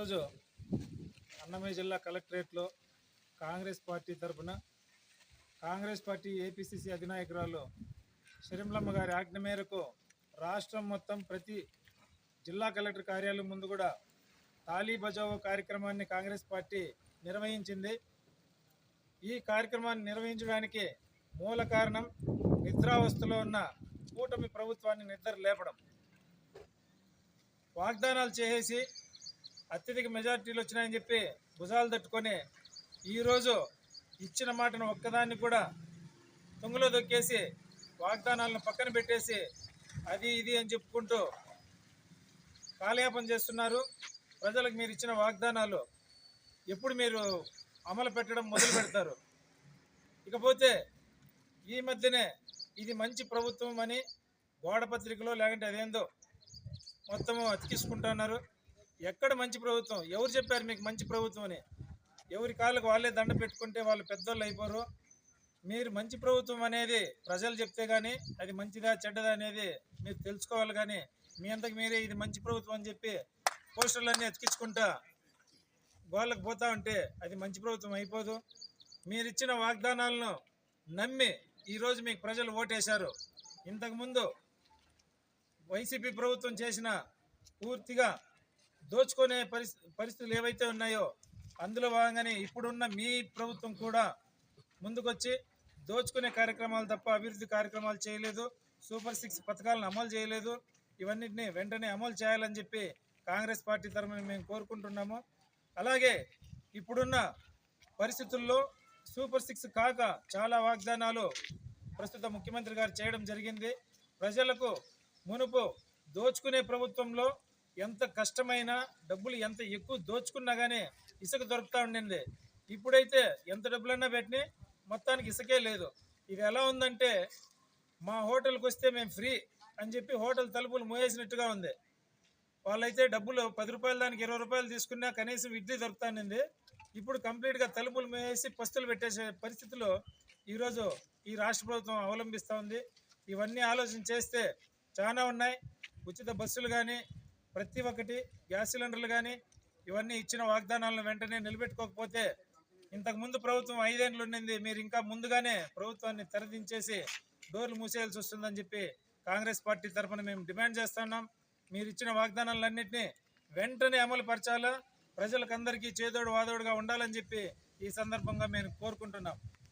ఈరోజు అన్నమయ్య జిల్లా కలెక్టరేట్లో కాంగ్రెస్ పార్టీ తరఫున కాంగ్రెస్ పార్టీ ఏపీసీసీ అధినాయకురాలు షరింలమ్మ గారి ఆజ్ఞ మేరకు రాష్ట్రం మొత్తం ప్రతి జిల్లా కలెక్టర్ కార్యాలయం ముందు కూడా తాలీ బజావో కార్యక్రమాన్ని కాంగ్రెస్ పార్టీ నిర్వహించింది. ఈ కార్యక్రమాన్ని నిర్వహించడానికి మూల కారణం నిద్రావస్థలో ఉన్న కూటమి ప్రభుత్వాన్ని నిద్ర లేపడం. వాగ్దానాలు చేసేసి అత్యధిక మెజార్టీలు వచ్చినాయని చెప్పి భుజాలు తట్టుకొని ఈరోజు ఇచ్చిన మాటను ఒక్కదాన్ని కూడా తుంగులో దొక్కేసి వాగ్దానాలను పక్కన పెట్టేసి అది ఇది అని చెప్పుకుంటూ కాలయాపన చేస్తున్నారు. ప్రజలకు మీరు ఇచ్చిన వాగ్దానాలు ఎప్పుడు మీరు అమలు పెట్టడం మొదలు పెడతారు. ఇకపోతే ఈ మధ్యనే ఇది మంచి ప్రభుత్వం అని గోడ పత్రికలో లేకుంటే అదేందో మొత్తము అతికించుకుంటున్నారు ఎక్కడ మంచి ప్రభుత్వం? ఎవరు చెప్పారు మీకు మంచి ప్రభుత్వం అని? ఎవరి కాళ్ళకు వాళ్ళే దండ పెట్టుకుంటే వాళ్ళు పెద్దోళ్ళు అయిపోరు. మీరు మంచి ప్రభుత్వం అనేది ప్రజలు చెప్తే కానీ అది మంచిదా చెడ్డదా అనేది మీరు తెలుసుకోవాలి కానీ మీ అంతకు మీరే ఇది మంచి ప్రభుత్వం అని చెప్పి పోస్టర్లన్నీ అతికించుకుంటా గోళ్ళకు పోతా ఉంటే అది మంచి ప్రభుత్వం అయిపోదు. మీరు ఇచ్చిన వాగ్దానాలను నమ్మి ఈరోజు మీకు ప్రజలు ఓటేశారు. ఇంతకుముందు వైసీపీ ప్రభుత్వం చేసిన పూర్తిగా దోచుకునే పరిస్థి పరిస్థితులు ఏవైతే ఉన్నాయో అందులో భాగంగానే ఇప్పుడున్న మీ ప్రభుత్వం కూడా ముందుకొచ్చి దోచుకునే కార్యక్రమాలు తప్ప అభివృద్ధి కార్యక్రమాలు చేయలేదు. సూపర్ సిక్స్ పథకాలను అమలు చేయలేదు. ఇవన్నిటిని వెంటనే అమలు చేయాలని చెప్పి కాంగ్రెస్ పార్టీ తరఫున మేము కోరుకుంటున్నాము. అలాగే ఇప్పుడున్న పరిస్థితుల్లో సూపర్ సిక్స్ కాక చాలా వాగ్దానాలు ప్రస్తుత ముఖ్యమంత్రి గారు చేయడం జరిగింది. ప్రజలకు మునుపు దోచుకునే ప్రభుత్వంలో ఎంత కష్టమైనా డబ్బులు ఎంత ఎక్కువ దోచుకున్నా కానీ ఇసుక దొరుకుతూ ఉండింది. ఇప్పుడైతే ఎంత డబ్బులన్నా పెట్టినా మొత్తానికి ఇసుకే లేదు. ఇది ఎలా ఉందంటే మా హోటల్కి వస్తే మేము ఫ్రీ అని చెప్పి హోటల్ తలుపులు మోయేసినట్టుగా ఉంది. వాళ్ళైతే డబ్బులు పది రూపాయల దానికి ఇరవై రూపాయలు తీసుకున్నా కనీసం ఇడ్లీ దొరుకుతానింది ఇప్పుడు కంప్లీట్గా తలుపులు వేసి పస్తులు పెట్టేసే పరిస్థితిలో ఈరోజు ఈ రాష్ట్ర ప్రభుత్వం అవలంబిస్తూ ఉంది. ఇవన్నీ ఆలోచన చేస్తే చాలా ఉన్నాయి. ఉచిత బస్సులు కానీ ప్రతి ఒక్కటి గ్యాస్ సిలిండర్లు కానీ ఇవన్నీ ఇచ్చిన వాగ్దానాలను వెంటనే నిలబెట్టుకోకపోతే ఇంతకుముందు ప్రభుత్వం ఐదేండ్లు ఉండింది మీరు ఇంకా ముందుగానే ప్రభుత్వాన్ని తెరదించేసి డోర్లు మూసేయాల్సి వస్తుందని చెప్పి కాంగ్రెస్ పార్టీ తరఫున మేము డిమాండ్ చేస్తున్నాం మీరు ఇచ్చిన వాగ్దానాలన్నింటినీ వెంటనే అమలు పరచాలా? ప్రజలకందరికీ చేదోడు వాదోడుగా ఉండాలని చెప్పి ఈ సందర్భంగా మేము కోరుకుంటున్నాం.